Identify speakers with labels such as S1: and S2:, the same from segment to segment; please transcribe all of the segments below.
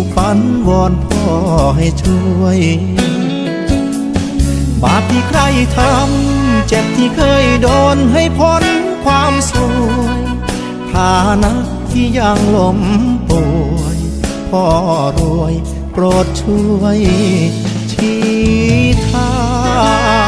S1: ถูกฝันวอนพ่อให้ช่วย บาปที่ใครทำ เจ็บที่เคยโดนให้พ้นความสวยฐานะที่ยังล้มป่วย พ่อรวยโปรดช่วยชี้ทาง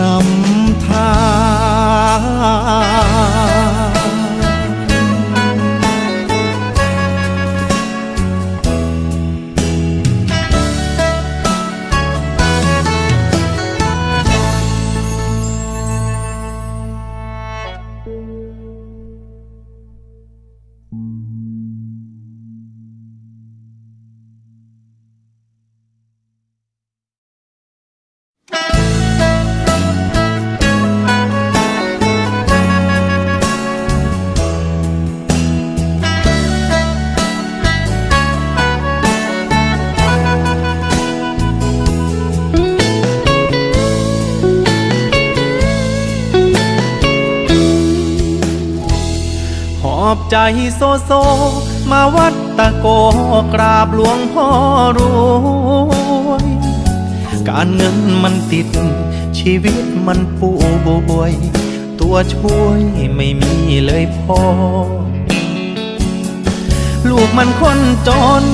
S1: นำทาง อบใจโซโซ มาวัดตะโกกราบหลวงพ่อรวยการเงินมันติด ชีวิตมันป่วย ตัวช่วยไม่มีเลยพ่อ ลูกมันคนจน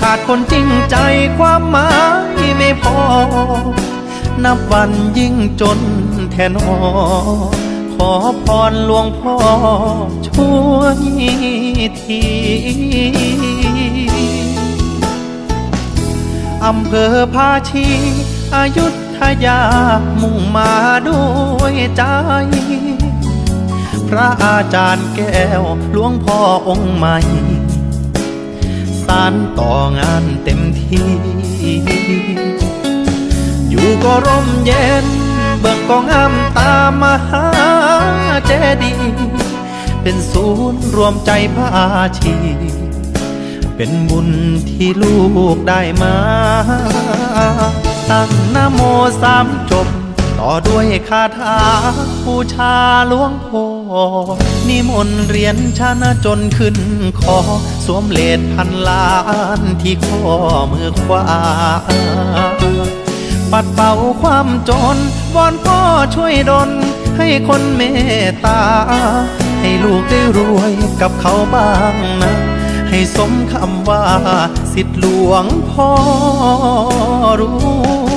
S1: ขาดคนจริงใจความหมายไม่พอ นับวันยิ่งจนแทนอ ขอพรหลวงพ่อช่วยทีอำเภอภาชีอายุทยามุ่งมาด้วยใจ พระอาจารย์แก้วหลวงพ่อองค์ใหม่สารต่องานเต็มที่ อยู่ก็ร่มเย็น เบิ่งก็งามตามมหาเจดี เป็นศูนย์รวมใจพระอาชี เป็นบุญที่ลูกได้มา ตั้งนโมสามจบ ต่อด้วยคาถาบูชาหลวงพ่อนิมนต์เรียนชนะจนขึ้นคอ สวมเลดพันล้านที่ข้อมือขวา ปัดเป่าความจน วอนพ่อช่วยดลให้คนเมตตา ให้ลูกได้รวยกับเขาบ้างนะ ให้สมคำว่า สิทธิหลวงพ่อรู้